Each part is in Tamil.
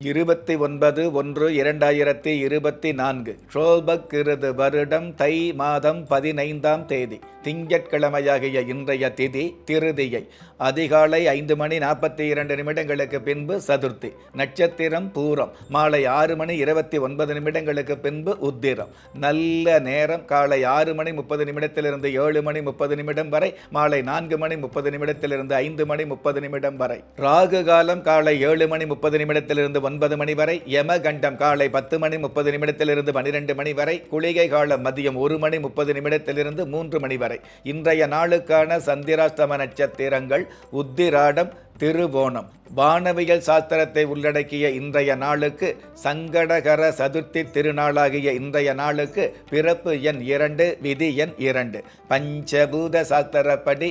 இருபத்தி ஒன்பது ஒன்று இரண்டாயிரத்தி இருபத்தி நான்கு. ஷோபக்கிருது வருடம் தை மாதம் பதினைந்தாம் தேதி திங்கட்கிழமையாகிய இன்றைய திதி திருதியை. அதிகாலை ஐந்து மணி நாற்பத்தி இரண்டு நிமிடங்களுக்கு பின்பு சதுர்த்தி நட்சத்திரம் பூரம். மாலை ஆறு மணி இருபத்தி ஒன்பது நிமிடங்களுக்கு பின்பு உத்திரம். நல்ல நேரம் காலை ஆறு மணி முப்பது நிமிடத்திலிருந்து ஏழு மணி முப்பது நிமிடம் வரை மாலை நான்கு மணி முப்பது நிமிடத்திலிருந்து ஐந்து மணி முப்பது நிமிடம் வரை. ராகு காலம் காலை ஏழு மணி முப்பது நிமிடத்திலிருந்து ஒன்பது ஒன்பது மணி வரை யமகண்டம் காலை பத்து மணி முப்பது நிமிடத்திலிருந்து பனிரெண்டு மணி வரை குளிகை காலம் மதியம் ஒரு மணி முப்பது நிமிடத்திலிருந்து மூன்று மணி வரை. இன்றைய நாளுக்கான சந்திராஷ்டம நட்சத்திரங்கள் உத்திராடம் திருவோணம். வானவியல் சாஸ்திரத்தை உள்ளடக்கிய இன்றைய நாளுக்கு சங்கடகர சதுர்த்தி திருநாளாகிய இன்றைய நாளுக்கு பிறப்பு எண் இரண்டு விதி எண் இரண்டு. பஞ்சபூத சாஸ்திரப்படி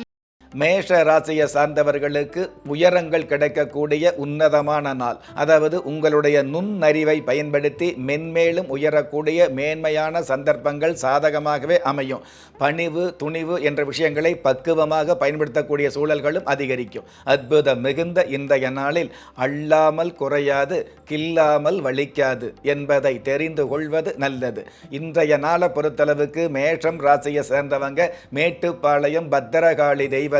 மேஷ ராசியை சார்ந்தவர்களுக்கு உயரங்கள் கிடைக்கக்கூடிய உன்னதமான நாள். அதாவது உங்களுடைய நுண்ணறிவை பயன்படுத்தி மென்மேலும் உயரக்கூடிய மேன்மையான சந்தர்ப்பங்கள் சாதகமாகவே அமையும். பணிவு துணிவு என்ற விஷயங்களை பக்குவமாக பயன்படுத்தக்கூடிய சூழல்களும் அதிகரிக்கும். அற்புதம் மிகுந்த இன்றைய நாளில் அள்ளாமல் குறையாது கில்லாமல் வலிக்காது என்பதை தெரிந்து கொள்வது நல்லது. இன்றைய நாளை பொறுத்தளவுக்கு மேஷம் ராசியை சேர்ந்தவங்க மேட்டுப்பாளையம் பத்திரகாளி தெய்வ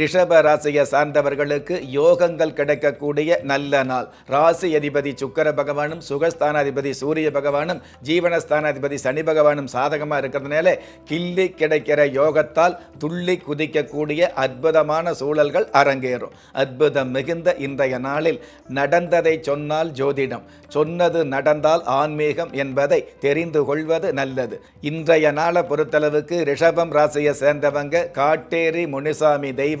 ரிஷப ராசியை சார்ந்தவர்களுக்கு யோகங்கள் கிடைக்கக்கூடிய நல்ல நாள். ராசி அதிபதி சுக்கர பகவானும் சுகஸ்தானாதிபதி சூரிய பகவானும் ஜீவனஸ்தானாதிபதி சனி பகவானும் சாதகமாக இருக்கிறதுனால கிள்ளி கிடைக்கிற யோகத்தால் துள்ளி குதிக்கக்கூடிய அற்புதமான சூழல்கள் அரங்கேறும். அற்புதம் மிகுந்த இன்றைய நாளில் நடந்ததை சொன்னால் ஜோதிடம். சொன்னது நடந்தால் ஆன்மீகம் என்பதை தெரிந்து கொள்வது நல்லது. இன்றைய நாளை பொறுத்தளவுக்கு ரிஷபம் ராசியை சேர்ந்தவங்க காட்டேரி முனிசாமி தெய்வ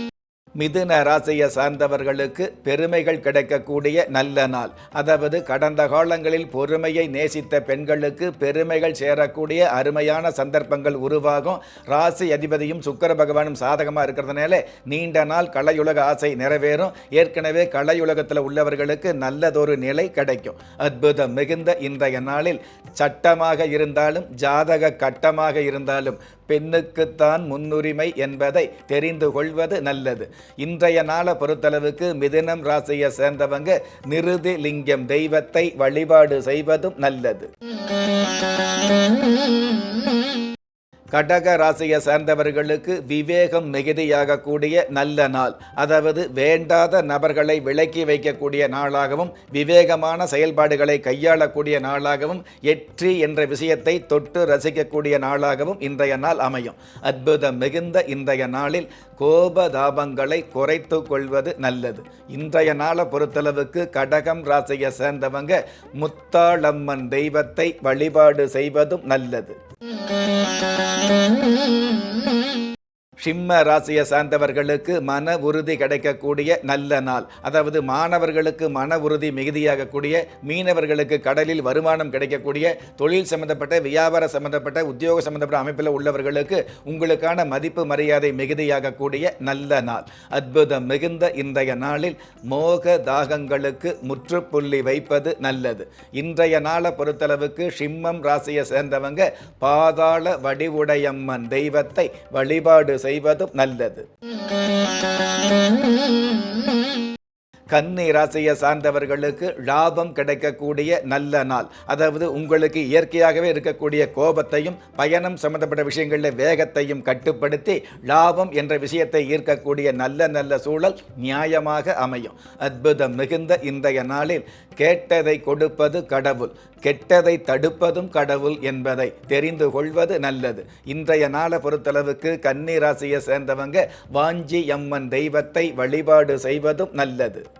மிதுன ராசியை சார்ந்தவர்களுக்கு பெருமைகள் கிடைக்கக்கூடிய நல்ல நாள். அதாவது கடந்த காலங்களில் பொறுமையை நேசித்த பெண்களுக்கு பெருமைகள் சேரக்கூடிய அருமையான சந்தர்ப்பங்கள் உருவாகும். ராசி அதிபதியும் சுக்கர பகவானும் சாதகமாக இருக்கிறதுனால நீண்ட நாள் கலையுலக ஆசை நிறைவேறும். ஏற்கனவே கலையுலகத்தில் உள்ளவர்களுக்கு நல்லதொரு நிலை கிடைக்கும். அற்புதம் மிகுந்த இன்றைய நாளில் சட்டமாக இருந்தாலும் ஜாதக கட்டமாக இருந்தாலும் பெண்ணுக்குத்தான் முன்னுரிமை என்பதை தெரிந்து கொள்வது நல்லது. இன்றைய நாளை பொறுத்தளவுக்கு மிதினம் ராசியை சேர்ந்தவங்க நிருதி லிங்கம் தெய்வத்தை வழிபாடு செய்வதும் நல்லது. கடக ராசியை சேர்ந்தவர்களுக்கு விவேகம் மிகுதியாகக்கூடிய நல்ல நாள். அதாவது வேண்டாத நபர்களை விலக்கி வைக்கக்கூடிய நாளாகவும் விவேகமான செயல்பாடுகளை கையாளக்கூடிய நாளாகவும் எற்றி என்ற விஷயத்தை தொட்டு ரசிக்கக்கூடிய நாளாகவும் இன்றைய நாள் அமையும். அற்புதம் மிகுந்த இன்றைய நாளில் கோபதாபங்களை குறைத்து கொள்வது நல்லது. இன்றைய நாளை பொறுத்தளவுக்கு கடகம் ராசியை சேர்ந்தவங்க முத்தாளம்மன் தெய்வத்தை வழிபாடு செய்வதும் நல்லது. Mm-hmm. சிம்ம ராசியை சார்ந்தவர்களுக்கு மன உறுதி கிடைக்கக்கூடிய நல்ல நாள். அதாவது மாணவர்களுக்கு மன உறுதி மிகுதியாகக்கூடிய மீனவர்களுக்கு கடலில் வருமானம் கிடைக்கக்கூடிய தொழில் சம்பந்தப்பட்ட வியாபார சம்பந்தப்பட்ட உத்தியோக சம்பந்தப்பட்ட அமைப்பில் உள்ளவர்களுக்கு உங்களுக்கான மதிப்பு மரியாதை மிகுதியாகக்கூடிய நல்ல நாள். அற்புதம் மிகுந்த இன்றைய நாளில் மோக தாகங்களுக்கு முற்றுப்புள்ளி வைப்பது நல்லது. இன்றைய நாளை பொறுத்தளவுக்கு சிம்மம் ராசியை சேர்ந்தவங்க பாதாள வடிவுடையம்மன் தெய்வத்தை வழிபாடு செய்வதும் நல்லது. கன்னி ராசியை சார்ந்தவர்களுக்கு லாபம் கிடைக்கக்கூடிய நல்ல நாள். அதாவது உங்களுக்கு இயற்கையாகவே இருக்கக்கூடிய கோபத்தையும் பயணம் சம்பந்தப்பட்ட விஷயங்களில் வேகத்தையும் கட்டுப்படுத்தி லாபம் என்ற விஷயத்தை ஈர்க்கக்கூடிய நல்ல நல்ல சூழல் நியாயமாக அமையும். அற்புதம் மிகுந்த இன்றைய நாளில் கேட்டதை கொடுப்பது கடவுள் கெட்டதை தடுப்பதும் கடவுள் என்பதை தெரிந்து கொள்வது நல்லது. இன்றைய நாளை பொறுத்தளவுக்கு கன்னி ராசியை சேர்ந்தவங்க வாஞ்சி அம்மன் தெய்வத்தை வழிபாடு செய்வதும் நல்லது.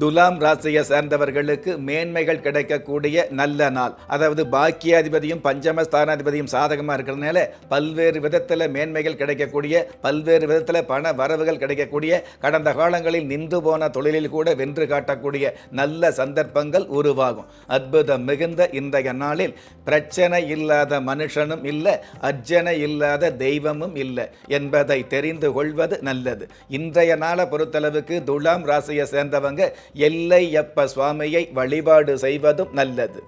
துலாம் ராசியை சேர்ந்தவர்களுக்கு மேன்மைகள் கிடைக்கக்கூடிய நல்ல நாள். அதாவது பாக்கியாதிபதியும் பஞ்சமஸ்தானாதிபதியும் சாதகமாக இருக்கிறதுனால பல்வேறு விதத்தில் மேன்மைகள் கிடைக்கக்கூடிய பல்வேறு விதத்தில் பண வரவுகள் கிடைக்கக்கூடிய கடந்த காலங்களில் நின்று போன தொழிலில் கூட வென்று காட்டக்கூடிய நல்ல சந்தர்ப்பங்கள் உருவாகும். அற்புதம் மிகுந்த இன்றைய நாளில் பிரச்சனை இல்லாத மனுஷனும் இல்லை அர்ஜனை இல்லாத தெய்வமும் இல்லை என்பதை தெரிந்து கொள்வது நல்லது. இன்றைய நாளை பொறுத்தளவுக்கு துலாம் ராசியை சேர்ந்தவங்க எல்லையப்ப சுவாமியை வழிபாடு செய்வதும் நல்லது.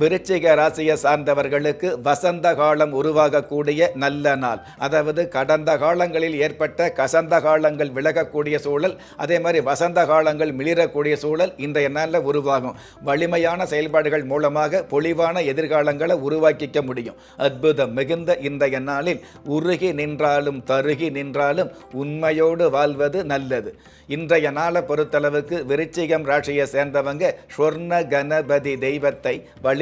விருச்சிக ராசியை சார்ந்தவர்களுக்கு வசந்த காலம் உருவாகக்கூடிய நல்ல நாள். அதாவது கடந்த காலங்களில் ஏற்பட்ட கசந்த காலங்கள் விலகக்கூடிய சூழல் அதே மாதிரி வசந்த காலங்கள் மிளிரக்கூடிய சூழல் இன்றைய நாளில் உருவாகும். வலிமையான செயல்பாடுகள் மூலமாக பொலிவான எதிர்காலங்களை உருவாக்கிக்க முடியும். அற்புதம் மிகுந்த இன்றைய நாளில் உருகி நின்றாலும் தருகி நின்றாலும் உண்மையோடு வாழ்வது நல்லது. இன்றைய நாளை பொறுத்தளவுக்கு விருச்சிகம் ராசியை சேர்ந்தவங்க ஸ்வர்ண கணபதி தெய்வத்தை வழி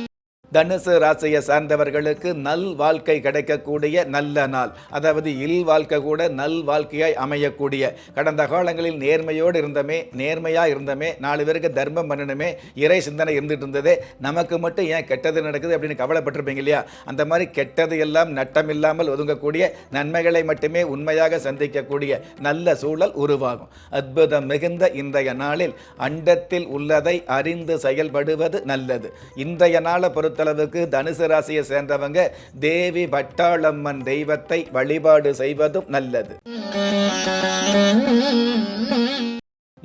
தனுசு ராசியை சார்ந்தவர்களுக்கு நல் வாழ்க்கை கிடைக்கக்கூடிய நல்ல நாள். அதாவது இல் வாழ்க்கை கூட நல் வாழ்க்கையாய் அமையக்கூடிய. கடந்த காலங்களில் நேர்மையோடு இருந்தமே நேர்மையாக இருந்தமே நாலு பேருக்கு தர்மம் பண்ணணுமே இறை சிந்தனை இருந்துட்டு இருந்ததே நமக்கு மட்டும் ஏன் கெட்டது நடக்குது அப்படின்னு கவலைப்பட்டிருப்பீங்க இல்லையா? அந்த மாதிரி கெட்டது எல்லாம் நட்டம் இல்லாமல் ஒதுங்கக்கூடிய நன்மைகளை மட்டுமே உண்மையாக சந்திக்கக்கூடிய நல்ல சூழல் உருவாகும். அற்புதம் மிகுந்த இன்றைய நாளில் அண்டத்தில் உள்ளதை அறிந்து செயல்படுவது நல்லது. இன்றைய நாளை பொறுத்த பொறுத்தளவுக்கு தனுசு ராசியை சேர்ந்தவங்க தேவி பட்டாளம்மன் தெய்வத்தை வழிபாடு செய்வதும் நல்லது.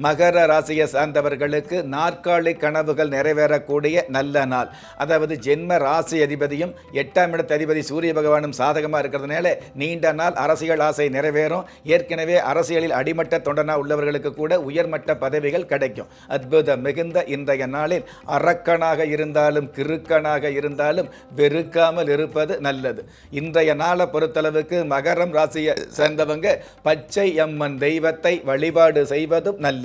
மகர ராசியை சார்ந்தவர்களுக்கு நாற்காலி கனவுகள் நிறைவேறக்கூடிய நல்ல நாள். அதாவது ஜென்ம ராசி அதிபதியும் எட்டாம் இடத்து அதிபதி சூரிய பகவானும் சாதகமாக இருக்கிறதுனால நீண்ட நாள் அரசியல் ஆசை நிறைவேறும். ஏற்கனவே அரசியலில் அடிமட்ட தொண்டனா உள்ளவர்களுக்கு கூட உயர்மட்ட பதவிகள் கிடைக்கும். அற்புதம் மிகுந்த இன்றைய நாளில் அரக்கனாக இருந்தாலும் கிறுக்கனாக இருந்தாலும் வெறுக்காமல் இருப்பது நல்லது. இன்றைய நாளை பொறுத்தளவுக்கு மகரம் ராசியை சேர்ந்தவங்க பச்சை அம்மன் தெய்வத்தை வழிபாடு செய்வதும் நல்லது.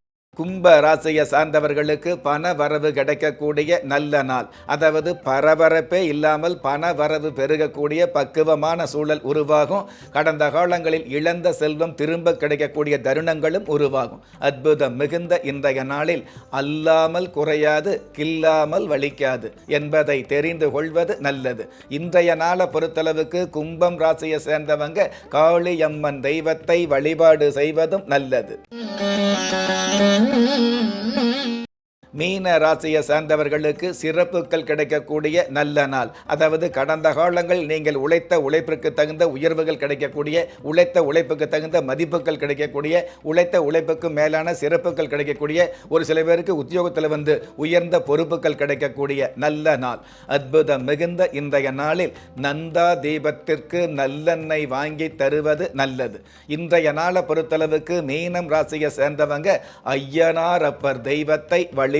கும்ப ராசியை சார்ந்தவர்களுக்கு பண வரவு கிடைக்கக்கூடிய நல்ல நாள். அதாவது பரபரப்பே இல்லாமல் பண வரவு பெருகக்கூடிய பக்குவமான சூழல் உருவாகும். கடந்த காலங்களில் இழந்த செல்வம் திரும்ப கிடைக்கக்கூடிய தருணங்களும் உருவாகும். அற்புதம் மிகுந்த இன்றைய நாளில் அல்லாமல் குறையாது கில்லாமல் வலிக்காது என்பதை தெரிந்து கொள்வது நல்லது. இன்றைய நாளை பொறுத்தளவுக்கு கும்பம் ராசியை சேர்ந்தவங்க காளியம்மன் தெய்வத்தை வழிபாடு செய்வதும் நல்லது. Mm-hmm. மீன ராசியை சார்ந்தவர்களுக்கு சிறப்புகள் கிடைக்கக்கூடிய நல்ல நாள். அதாவது கடந்த காலங்கள் நீங்கள் உழைத்த உழைப்பிற்கு தகுந்த உயர்வுகள் கிடைக்கக்கூடிய உழைத்த உழைப்புக்கு தகுந்த மதிப்புகள் கிடைக்கக்கூடிய உழைத்த உழைப்புக்கு மேலான சிறப்புகள் கிடைக்கக்கூடிய ஒரு சில பேருக்கு உத்தியோகத்தில் வந்து உயர்ந்த பொறுப்புகள் கிடைக்கக்கூடிய நல்ல நாள். அற்புதம் மிகுந்த இன்றைய நாளில் நந்தா தீபத்திற்கு நல்லெண்ணெய் வாங்கி தருவது நல்லது. இன்றைய நாளை பொறுத்தளவுக்கு மீனம் ராசியை சேர்ந்தவங்க ஐயனார் அப்பர் தெய்வத்தை வழி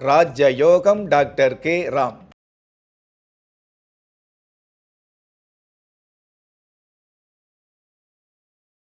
ராஜ யோகம் டாக்டர் கே ராம்